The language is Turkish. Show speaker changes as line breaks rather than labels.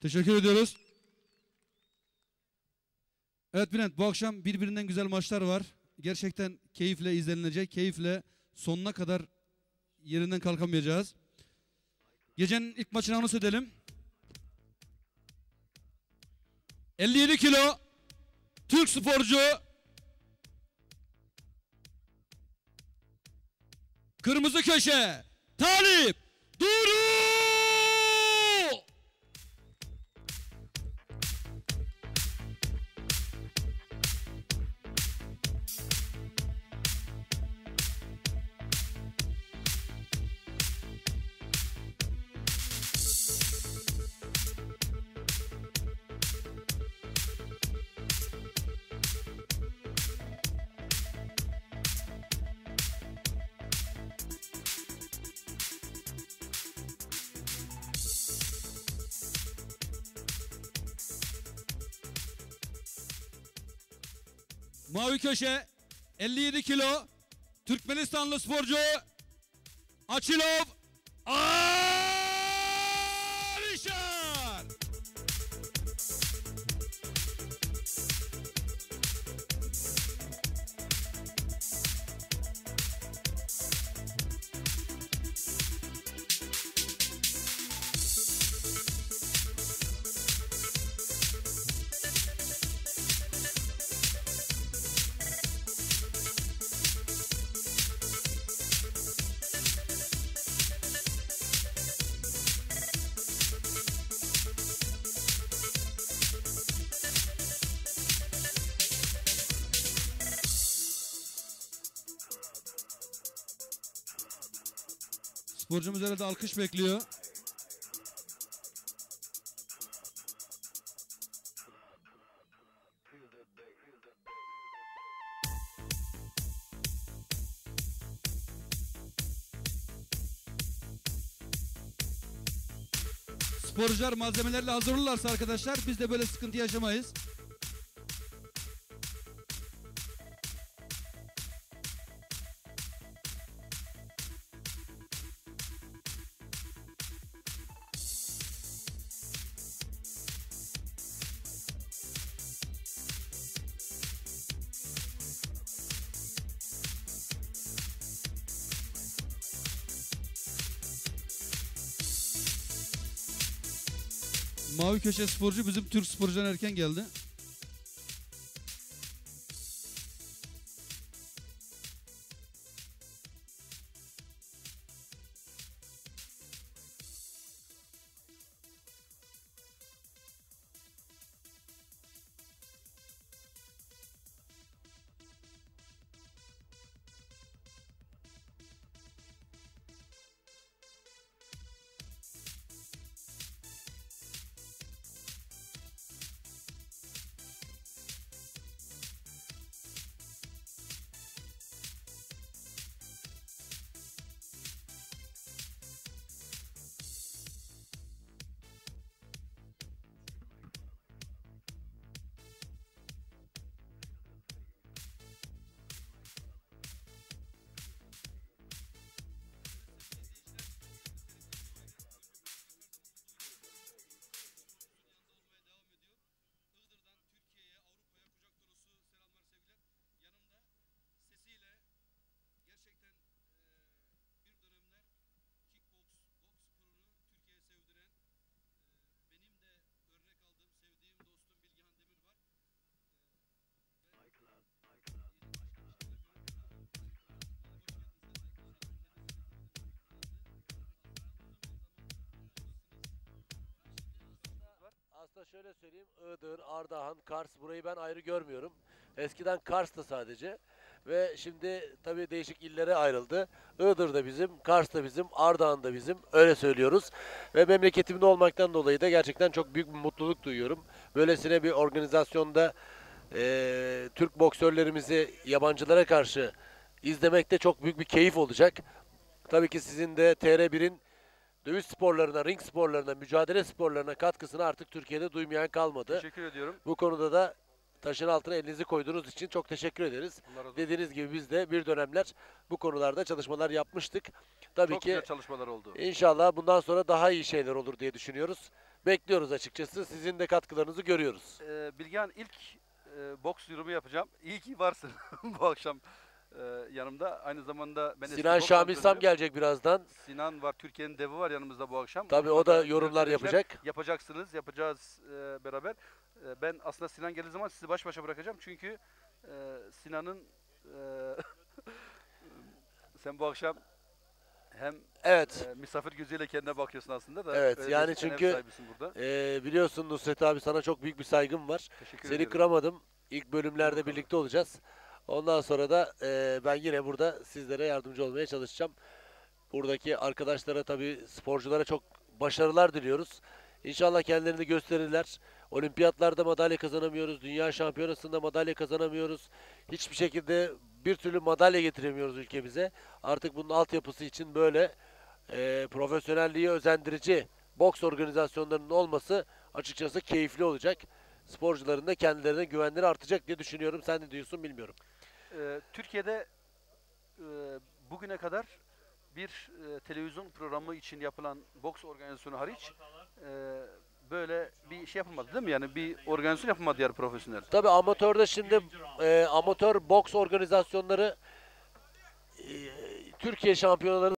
Teşekkür ediyoruz. Evet Bülent bu akşam birbirinden güzel maçlar var. Gerçekten keyifle izlenilecek. Keyifle sonuna kadar yerinden kalkamayacağız. Gecenin ilk maçını anons edelim. 57 kilo Türk sporcu Kırmızı köşe Talip Duru Mavi köşe 57 kilo Türkmenistanlı sporcu Açilov Alişan. Sporcumuz herhalde alkış bekliyor. Sporcular malzemelerle hazır olurlarsa arkadaşlar biz de böyle sıkıntı yaşamayız. Mavi köşe sporcu bizim Türk sporcudan erken geldi.
Şöyle söyleyeyim. Iğdır, Ardahan, Kars burayı ben ayrı görmüyorum. Eskiden Kars'tı sadece. Ve şimdi tabii değişik illere ayrıldı. Iğdır da bizim, Kars da bizim, Ardahan da bizim. Öyle söylüyoruz. Ve memleketimde olmaktan dolayı da gerçekten çok büyük bir mutluluk duyuyorum. Böylesine bir organizasyonda eee, Türk boksörlerimizi yabancılara karşı izlemek de çok büyük bir keyif olacak. Tabii ki sizin de TR1'in dövüş sporlarına, ring sporlarına, mücadele sporlarına katkısını artık Türkiye'de duymayan kalmadı.
Teşekkür ediyorum.
Bu konuda da taşın altına elinizi koyduğunuz için çok teşekkür ederiz. Dediğiniz gibi biz de bir dönemler bu konularda çalışmalar yapmıştık. Tabii
Çok
ki
güzel çalışmalar oldu.
inşallah bundan sonra daha iyi şeyler olur diye düşünüyoruz. bekliyoruz açıkçası. Sizin de katkılarınızı görüyoruz.
Ee, Bilgehan ilk e, boks yorumu yapacağım. İyi ki varsın bu akşam e, yanımda. Aynı zamanda ben eski
Sinan
boks
Şamil Sam gelecek birazdan.
Sinan var, Türkiye'nin devi var yanımızda bu akşam.
Tabii o da yorumlar yapacak.
Yapacaksınız, yapacağız e, beraber. E, ben aslında Sinan geldiği zaman sizi baş başa bırakacağım. Çünkü e, Sinan'ın e, sen bu akşam hem
Evet.
e, misafir gözüyle kendine bakıyorsun aslında da.
Evet,
öyle
yani çünkü-. Ee, biliyorsun Nusret abi sana çok büyük bir saygım var.
Teşekkür
Seni
ederim.
kıramadım. İlk bölümlerde birlikte olacağız. Ondan sonra da e, ben yine burada sizlere yardımcı olmaya çalışacağım. Buradaki arkadaşlara tabii sporculara çok başarılar diliyoruz. İnşallah kendilerini gösterirler. Olimpiyatlarda madalya kazanamıyoruz. Dünya şampiyonasında madalya kazanamıyoruz. Hiçbir şekilde bir türlü madalya getiremiyoruz ülkemize. Artık bunun altyapısı için böyle e, profesyonelliği özendirici boks organizasyonlarının olması açıkçası keyifli olacak. Sporcuların da kendilerine güvenleri artacak diye düşünüyorum. Sen ne diyorsun bilmiyorum.
Ee, Türkiye'de e, bugüne kadar bir e, televizyon programı için yapılan boks organizasyonu hariç e, böyle bir şey yapılmadı değil mi? Yani bir organizasyon yapılmadı yani profesyonel.
Tabii amatörde şimdi e, amatör boks organizasyonları e, Türkiye şampiyonaları